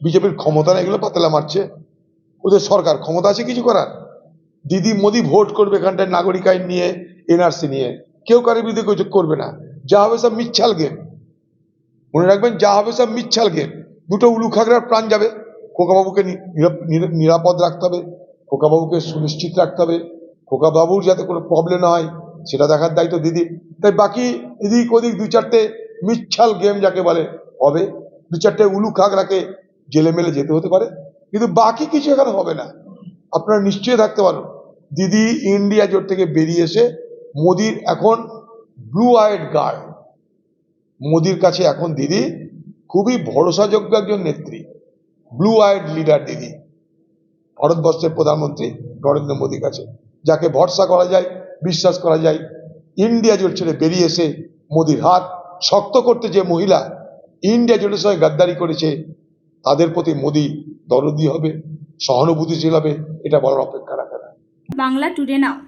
বিজেপির ক্ষমতা না এগুলো পাতলা মারছে। ওদের সরকার ক্ষমতা আছে কিছু করার? দিদি মোদি ভোট করবে এখানটায় নাগরিক আইন নিয়ে, এনআরসি নিয়ে। কেউ কারোর বিরুদ্ধে কিছু করবে না। যা হবে সব মিচ্ছাল গেম। মনে রাখবেন, যা হবে সব মিচ্ছাল গেম। দুটো উলু খাগড়ার প্রাণ যাবে। খোকাবাবুকে নিরাপদ রাখতে হবে। খোকাবাবুকে সুনিশ্চিত রাখতে হবে। খোকাবাবুর যাতে কোনো প্রবলেম না হয়, সেটা দেখার দায়িত্ব দিদি। তাই বাকি এদিক ওদিক দু চারটে মিচ্ছাল গেম যাকে বলে, হবে। দু চারটে উলু খাগড়াকে জেলে মেলে যেতে হতে পারে, কিন্তু বাকি কিছু এখানে হবে না। আপনারা নিশ্চয়ই থাকতে পারো দিদি ইন্ডিয়া জোট থেকে বেরিয়ে এসে মোদির এখন ব্লু আইড গার্ড মোদির কাছে এখন দিদি খুবই ভরসাযোগ্য একজন নেত্রী। ব্লু আইড লিডার দিদি। ভারতবর্ষের প্রধানমন্ত্রী নরেন্দ্র মোদীর কাছে। যাকে ভরসা করা যায়, বিশ্বাস করা যায়, ইন্ডিয়া জোট ছেড়ে বেরিয়ে এসে মোদির হাত শক্ত করতে যে মহিলা ইন্ডিয়া জোটের সঙ্গে গাদ্দারি করেছে তাদের প্রতি মোদী দরদি হবে, সহানুভূতিশীল হবে, এটা বলার অপেক্ষা রাখে না। বাংলা টুডে নাও